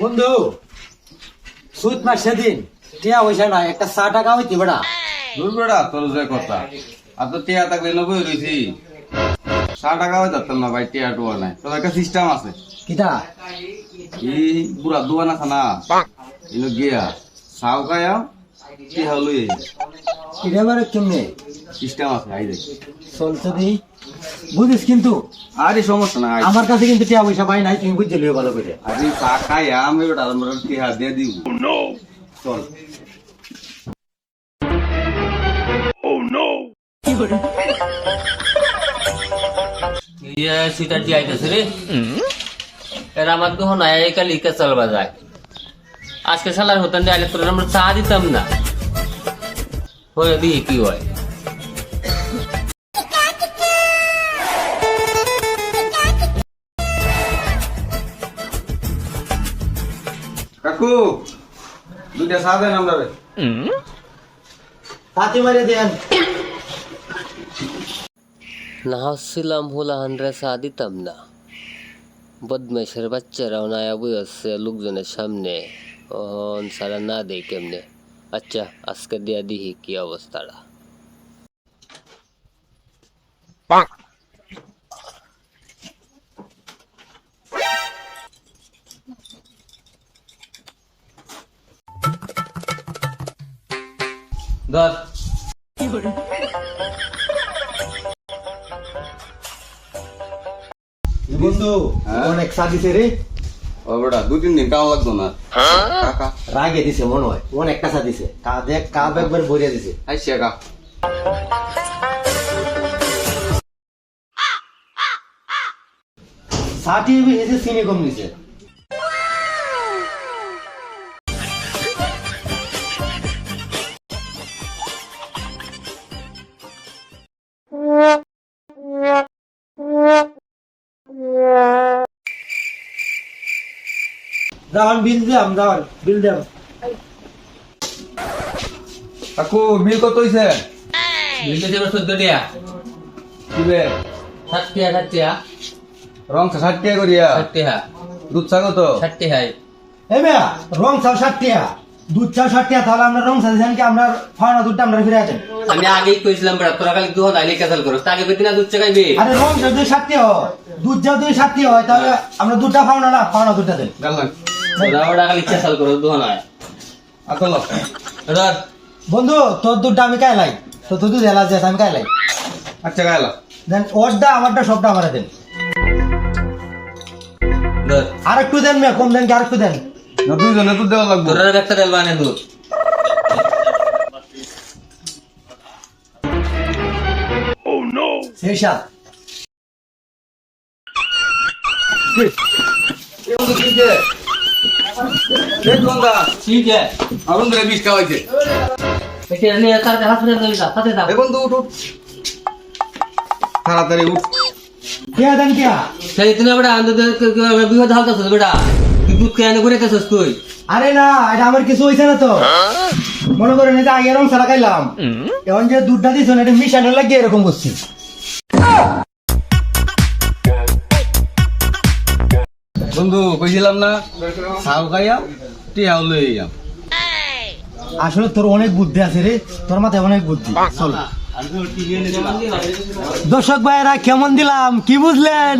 বন্ধু সুদ মাস সেদিন। টিয়া পয়সা না একটা চা টাকা হইতে বেড়া। দূর বেড়া তোর যে কথা। আর তো টিয়া থাকলে নবই রয়েছি ষাট টাকা হয়ে যাতাম না ভাই টিয়া টুয়া নাই। তোর একটা সিস্টেম আছে। কিটা? এই বুড়া দোয়ান আছে না এলো গিয়া চাও খায়া টিয়া লই এটা এবারে কেমনে সিস্টেম আছে আই দেখ। চলছে দি। বুঝিস কিন্তু? আরে সমস্যা না আমার কাছে কিন্তু টিয়া পয়সা পাই নাই তুমি বুঝতে লিও ভালো করে। আরে চা খায়া আমি ওটা আমরা টিয়া দিয়ে দিব। চল। ইয়ে সুইটার দিয়ে আইতেছে রে। এর আমার তো হন এই কালি কে চলবা যায় আজকে সালার হতেন আইলে তোর আমরা চা দিতাম না। হয়ে দিই কি হয়? কাকু দুইটা চা দেন আমরা তাতে মারে দেন। না হচ্ছিলাম হুলা হান্ড্রে চা দিতাম না। বদমাইশের বাচ্চারাও নায়া বই আছে লোকজনের সামনে। অহন সারা না দেই কেমনে? আচ্ছা আজকে দিয়া দিহি কি অবস্থাটা। ধর। বন্ধু হ্যাঁ? অনেক চা দিছে রে। ও বেটা দুই তিন দিন কেমন লাগতো না। কাকা রাগে দিছে মনে হয়। অনেকটা চা দিছে। কা দেখ কাপ একবার ভরিয়া দিছে। আইসি একা ষাটি এসে চিনি কম নিছে। দাম বিল দাম দাম বিল দাম কাকু বিল কত হইছে? বিলটা দেবে চোদ্দ টিয়া দিবে ষাট টিয়া ষাট টিয়া রং ষাট করিয়া। ষাট টিয়া দুধ চা কত? ষাট টিয়া এ মেয়া রং ষাট দুধ চাও ষাট টাকা তাহলে আমরা রং চা কি? আমরা ফাওনা দুধটা আমরা ফিরে আছেন আমি আগেই কইছিলাম বেড়া তোরা খালি দুধ আইলে ক্যান্সেল করো। তাকে বেদিন না দুধ চাকাইবে আরে রং চাও যদি ষাট টাকা হয় দুধ চাও যদি ষাট টাকা হয় তাহলে আমরা দুধটা ফাওনা না ফাওনা দুধটা দেন। বন্ধু তোর দুধটা আমি কাই লাই তো তোর দুধ এলাচ আছে আমি কাই লাই আচ্ছা গাইলা দেন ওরটা আমারটা সবটা আমার দেন। আর একটু দেন কম দেন কি আর একটু দেন? না দুইজনে দুধ দেওয়া লাগবে। তোরা একটা তেল বানে দুধ আছে আগুন ধরে বিষ বন্ধু। উঠ তাড়াতাড়ি উঠ। দেন সেই তুমি বেটা বিপদ বেটা। তুই দুধ কেন করে গেছিস তুই। আরে না এটা আমার কিছু হয়েছে না তো। মনে করেন এটা আগে রং ছাড়া খাইলাম। এখন যে দুধটা দিছ এটা মিশানোর লাগিয়ে এরকম করছি। বন্ধু কইছিলাম না? সাউ খাইয়া টিয়াও লই আইয়াম আসলে তোর অনেক বুদ্ধি আছে রে তোর মাথায় অনেক বুদ্ধি। চল। দর্শক ভাইয়েরা কেমন দিলাম? কি বুঝলেন?